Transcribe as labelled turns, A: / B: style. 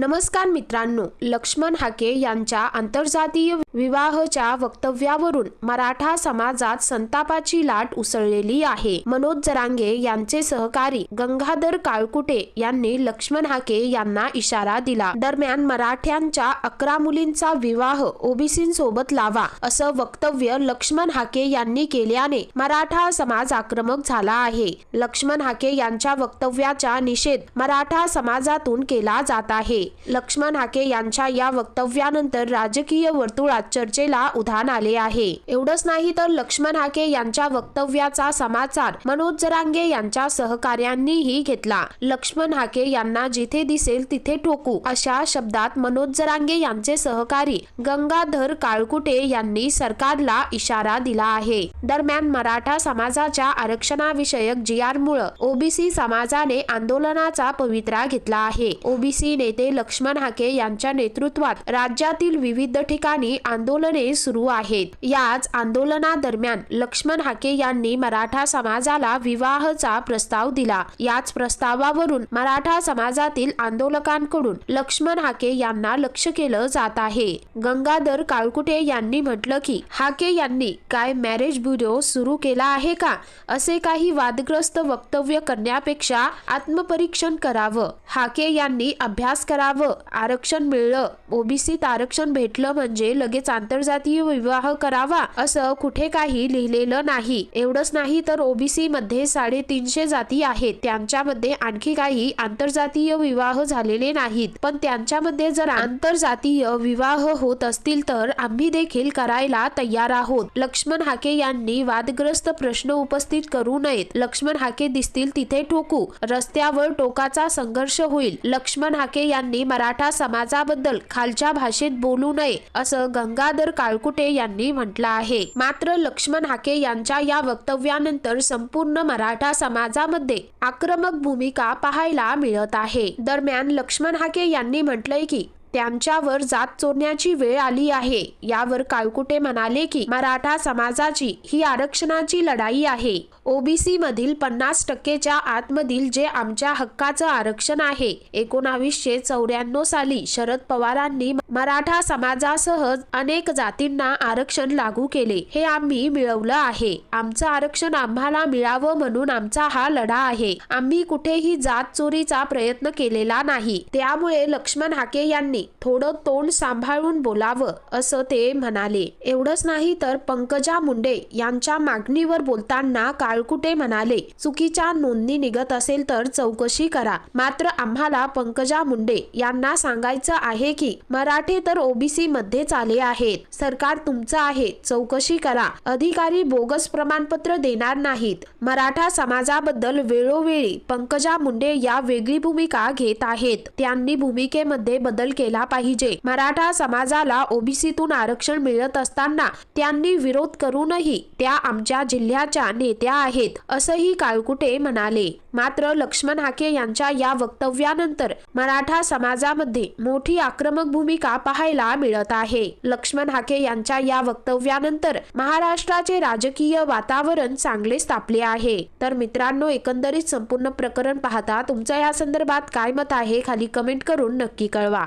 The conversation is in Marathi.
A: नमस्कार मित्रांनो लक्ष्मण हाके यांच्या आंतरजातीय विवाहच्या वक्तव्यावरून मराठा समाजात संतापाची लाट उसळलेली आहे. मनोज जरांगे यांचे सहकारी गंगाधर काळकुटे यांनी लक्ष्मण हाके यांना इशारा दिला. दरम्यान मराठ्यांच्या अकरा मुलींचा विवाह ओबीसींसोबत लावा असं वक्तव्य लक्ष्मण हाके यांनी केल्याने मराठा समाज आक्रमक झाला आहे. लक्ष्मण हाके यांच्या वक्तव्याचा निषेध मराठा समाजातून केला जात आहे. लक्ष्मण हाके यांच्या या वक्तव्यानंतर राजकीय वर्तुळात चर्चेला उधाण आले आहे. एवढंच नाही तर लक्ष्मण हाके यांच्या वक्तव्याचा समाचार मनोज जरांगे यांच्या सहकार्यांनीही घेतला. लक्ष्मण हाके यांना जिथे दिसेल तिथे ठोकू अशा शब्दात मनोज जरांगे यांचे सहकारी गंगाधर काळकुटे यांनी सरकारला इशारा दिला आहे. दरम्यान मराठा समाजाच्या आरक्षणाविषयक जी आर मुळे ओबीसी समाजाने आंदोलनाचा पवित्रा घेतला आहे. ओबीसी नेते लक्ष्मण हाके यांच्या नेतृत्वात राज्यातील विविध ठिकाणी आंदोलने सुरू आहेत. याच आंदोलनादरम्यान लक्ष्मण हाके यांनी मराठा समाजाला विवाहाचा प्रस्ताव दिला. याच प्रस्तावावरून मराठा समाजातील आंदोलकांकडून लक्ष्मण हाके यांना लक्ष केलं जात आहे. गंगाधर काळकुटे यांनी म्हटलं की हाके यांनी काय मॅरेज ब्युरो सुरू केला आहे का? असे काही वादग्रस्त वक्तव्य करण्यापेक्षा आत्मपरीक्षण करावं. हाके यांनी अभ्यास करावा. आरक्षण मिळलं. ओबीसीत आरक्षण भेटलं म्हणजे लगेच आंतरजातीय विवाह करावा असं कुठे काही लिहिलेलं नाही. एवढंच नाही तर ओबीसी मध्ये साडेतीनशे जाती आहेत. त्यांच्यामध्ये आणखी काही आंतरजातीय विवाह झालेले नाहीत. पण त्यांच्यामध्ये जर आंतरजातीय विवाह होत असतील तर आम्ही देखील करायला तयार आहोत. लक्ष्मण हाके यांनी वादग्रस्त प्रश्न उपस्थित करू नयेत. लक्ष्मण हाके दिसतील तिथे ठोकू. रस्त्यावर टोकाचा संघर्ष होईल. लक्ष्मण हाके यांनी मराठा समाजाबद्दल खालच्या भाषेत बोलू नये असं गंगाधर काळकुटे यांनी म्हटलं आहे. मात्र लक्ष्मण हाके यांच्या या वक्तव्यानंतर संपूर्ण मराठा समाजामध्ये आक्रमक भूमिका पाहायला मिळत आहे. दरम्यान लक्ष्मण हाके यांनी म्हटलंय की त्यांच्यावर जात चोरण्याची वेळ आली आहे. यावर काळकुटे म्हणाले की मराठा समाजाची ही आरक्षणाची लढाई आहे. ओबीसीमधील पन्नास टक्केच्या आतमधील जे आमच्या हक्काचं आरक्षण आहे एकोणावीसशे चौऱ्याण्णव साली शरद पवारांनी मराठा समाजासह अनेक जातींना आरक्षण लागू केले. हे आम्ही मिळवलं आहे. आमचं आरक्षण आम्हाला मिळावं म्हणून आमचा हा लढा आहे. आम्ही कुठेही जात चोरीचा प्रयत्न केलेला नाही. त्यामुळे लक्ष्मण हाके यांनी थोडं तोंड सांभाळून बोलावं असं ते म्हणाले. एवढंच नाही तर पंकजा मुंडे यांच्या मागणीवर बोलताना काळ काळकुटे म्हणाले चुकीच्या नोंदणी निघत असेल तर चौकशी करा. मात्र आम्हाला पंकजा मुंडे यांना सांगायचं आहे की मराठे तर ओबीसी मध्येच आले आहेत. सरकार तुमचं आहे. चौकशी करा. अधिकारी बोगस प्रमाणपत्र देणार नाहीत. मराठा समाजाबद्दल वेळोवेळी पंकजा मुंडे या वेगळी भूमिका घेत आहेत. त्यांनी भूमिकेमध्ये बदल केला पाहिजे. मराठा समाजाला ओबीसीतून आरक्षण मिळत असताना त्यांनी विरोध करूनही त्या आमच्या जिल्ह्याच्या नेत्या आहेत असंही काळकुटे म्हणाले. मात्र लक्ष्मण हाके यांच्या या वक्तव्यानंतर मराठा समाजामध्ये मोठी आक्रमक भूमिका पाहायला मिळत आहे. लक्ष्मण हाके यांच्या या वक्तव्यानंतर महाराष्ट्राचे राजकीय वातावरण चांगलेच तापले आहे. तर मित्रांनो एकंदरीत संपूर्ण प्रकरण पाहता तुमचं या संदर्भात काय मत आहे खाली कमेंट करून नक्की कळवा.